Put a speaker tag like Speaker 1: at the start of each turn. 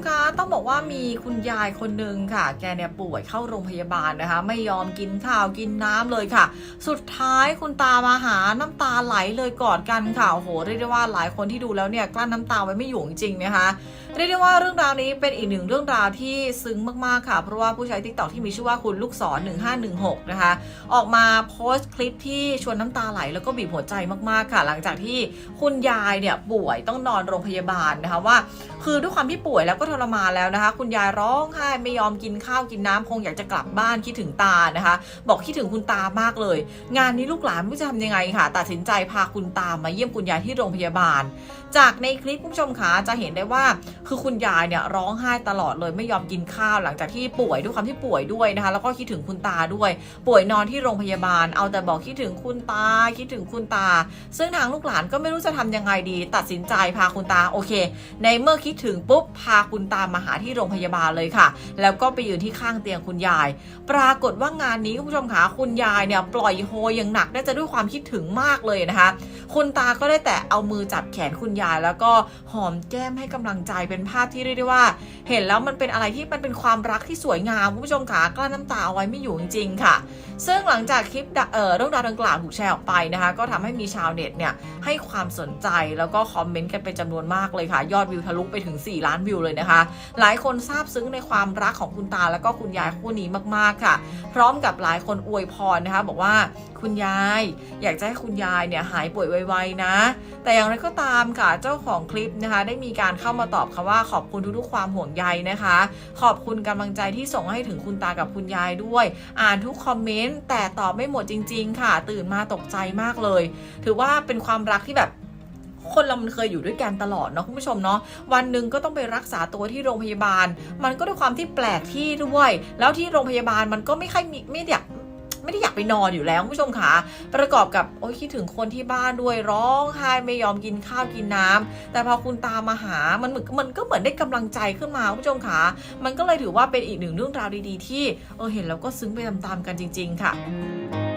Speaker 1: 참가 ต้องบอกว่ามีคุณยายคนหนึ่งค่ะ แกเนี่ยป่วยเข้าโรงพยาบาลนะคะ ไม่ยอมกินข้าวกินน้ำเลยค่ะ สุดท้ายคุณตามาหาน้ำตาไหลเลยกอดกันค่ะ โอ้โหเรียกได้ว่าหลายคนที่ดูแล้วเนี่ยกลั้นน้ำตาไว้ไม่อยู่จริงๆนะคะเรียกได้ว่าเรื่องราวนี้เป็นอีกหนึ่งเรื่องราวที่ซึ้งมากๆค่ะ เพราะว่าผู้ใช้ทิกตอกที่มีชื่อว่าคุณลูกศร1516 นะคะ ออกมาโพสต์คลิปที่ชวนน้ำตาไหลแล้วก็บีบหัวใจมากๆค่ะ หลังจากที่คุณยายเนี่ยป่วยต้องนอนโรงพยาบาลนะคะว่า คือด้วยความที่ป่วยแล้วก็ทรมานแล้วนะคะ คุณยายร้องไห้ไม่ยอมกินข้าวกินน้ำคงอยากจะกลับบ้านคิดถึงตานะคะ บอกคิดถึงคุณตามากเลย งานนี้ลูกหลานไม่รู้จะทำยังไงค่ะ ตัดสินใจพาคุณตามาเยี่ยมคุณยายที่โรงพยาบาล จากในคลิปคุณผู้ชมคะจะเห็นได้ว่า คือคุณยายเนี่ยร้องไห้ตลอดเลยไม่ยอมกินข้าวหลังจากที่ป่วยด้วยความที่ป่วยด้วยนะคะ แล้วก็คิดถึงคุณตาด้วย ป่วยนอนที่โรงพยาบาล เอาแต่บอกคิดถึงคุณตาคิดถึงคุณตา ซึ่งทางลูกหลานก็ไม่รู้จะทำยังไงดี ตัดสินใจพาคุณตาโอเค ในเมื่อคิดถึงปุ๊บพาคุณตามาหาที่โรงพยาบาลเลยค่ะ แล้วก็ไปยืนที่ข้างเตียงคุณยาย ปรากฏว่างานนี้คุณผู้ชมคะคุณยายเนี่ยปล่อยโฮอย่างหนักน่าจะด้วยความคิดถึงมากเลยนะคะ คุณตาก็ได้แต่เอามือจับแขนคุณยาย แล้วก็หอมแก้มให้กำลังใจเป็นภาพที่เรียกได้ว่า เห็นแล้วมันเป็นอะไรที่มันเป็นความรักที่สวยงามคุณผู้ชมคะกลั้นน้ำตาเอาไว้ไม่อยู่จริงๆค่ะ ซึ่งหลังจากคลิปเอ่อรื่องราวดังกล่าวถูกแชร์ออกไปนะคะ ก็ทำให้มีชาวเน็ตเนี่ยให้ความสนใจแล้วก็คอมเมนต์กันเป็นจำนวนมากเลยค่ะ ยอดวิวทะลุไปถึง 4 ล้านวิวเลยนะคะหลายคนซาบซึ้งในความรักของคุณตาแล้วก็คุณยายคู่นี้มากๆค่ะ พร้อมกับหลายคนอวยพรนะคะ บอกว่าคุณยาย อยากจะให้คุณยายเนี่ยหายป่วยไวๆนะ แต่อย่างไรก็ตามค่ะเจ้าของคลิปนะคะ ได้มีการเข้ามาตอบค่ะว่าขอบคุณทุกๆความห่วงใยนะคะ ขอบคุณกำลังใจที่ส่งให้ถึงคุณตากับคุณยายด้วย อ่านทุกคอมเมนต์แต่ตอบไม่หมดจริง ๆ ค่ะ ตื่นมาตกใจมากเลย ถือว่าเป็นความรักที่แบบ คนเรามันเคยอยู่ด้วยกันตลอดเนาะคุณผู้ชมเนาะวันหนึ่งก็ต้องไปรักษาตัวที่โรงพยาบาล มันก็ด้วยความที่แปลกที่ด้วย แล้วที่โรงพยาบาลมันก็ไม่ค่อยมีไม่ได้อยากไม่ได้อยากไปนอนอยู่แล้วคุณผู้ชมค่ะประกอบกับโอ้ยคิดถึงคนที่บ้านด้วยร้องไห้ไม่ยอมกินข้าวกินน้ำแต่พอคุณตามมาหามันเหมือนมันก็เหมือนได้กำลังใจขึ้นมาคุณผู้ชมค่ะมันก็เลยถือว่าเป็นอีกหนึ่งเรื่องราวดีๆ ที่เออเห็นแล้วก็ซึ้งไปตามๆกันจริง ๆ ค่ะ